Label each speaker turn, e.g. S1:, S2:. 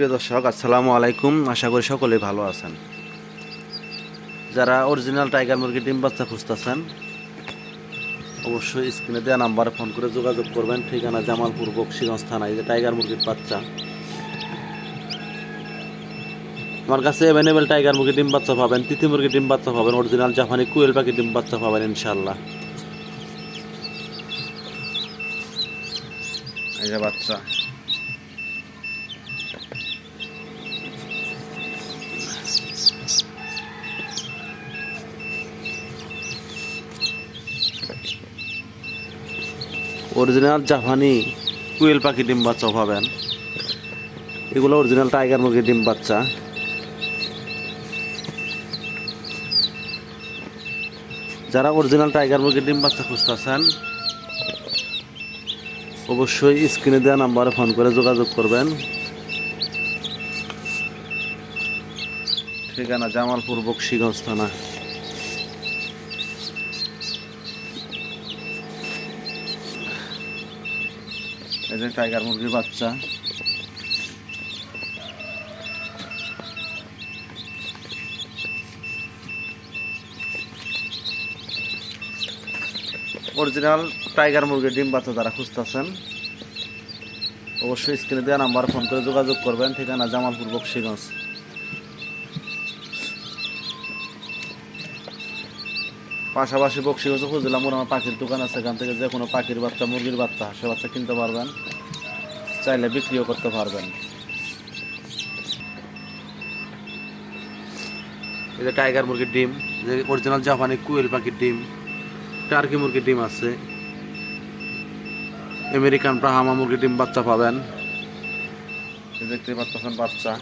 S1: প্রিয় দর্শক, আসসালামু আলাইকুম। আশা করি সকলে ভালো আছেন। যারা অরিজিনাল টাইগার মুরগি ডিম বাচ্চা খুঁজতেছেন, অবশ্যই স্ক্রিনে দেওয়া নাম্বারে ফোন করে যোগাযোগ করবেন। ঠিকানা জামালপুর, বক্সিগঞ্জ থানায়, যে টাইগার মুরগির বাচ্চা। আমার কাছে অ্যাভেলেবেল টাইগার মুরগি ডিম বাচ্চা পাবেন তিথি মুরগি ডিম বাচ্চা পাবেন অরিজিনাল জাপানি কুয়েল পাখি ডিম বাচ্চা পাবেন ইনশাল্লাহ এই যে বাচ্চা। অরিজিনাল জাপানি কুয়েল পাখি ডিম বাচ্চা পাবেন। এগুলো অরিজিনাল টাইগার মুরগির ডিম বাচ্চা। যারা অরিজিনাল টাইগার মুরগির ডিম বাচ্চা খুঁজতেছেন, অবশ্যই স্ক্রিনে দেওয়া নাম্বারে ফোন করে যোগাযোগ করবেন। ঠিকানা জামালপুর বক্সিগঞ্জ থানা। এই যে টাইগার মুরগির বাচ্চা। অরিজিনাল টাইগার মুরগির ডিম বাচ্চা যারা খুঁজতেছেন, অবশ্যই স্ক্রিনে দেওয়া নাম্বার ফোন করে যোগাযোগ করবেন। ঠিকানা জামালপুর বক্সিগঞ্জ। পাশাপাশি বক্সিগঞ্জ খুঁজলাম ওর আমার পাখির দোকান আছে। এখান থেকে যে কোনো পাখির বাচ্চা মুরগির বাচ্চা সে বাচ্চা কিনতে পারবেন। চাইলে বিক্রিও করতে পারবেন। এই যে টাইগার মুরগির ডিম যে অরিজিনাল জাপানি কুয়েল পাখির ডিম টার্কি মুরগির ডিম আছে। আমেরিকান ব্রাহামা মুরগির ডিম বাচ্চা পাবেন। দেখতে পাচ্ছেন বাচ্চা।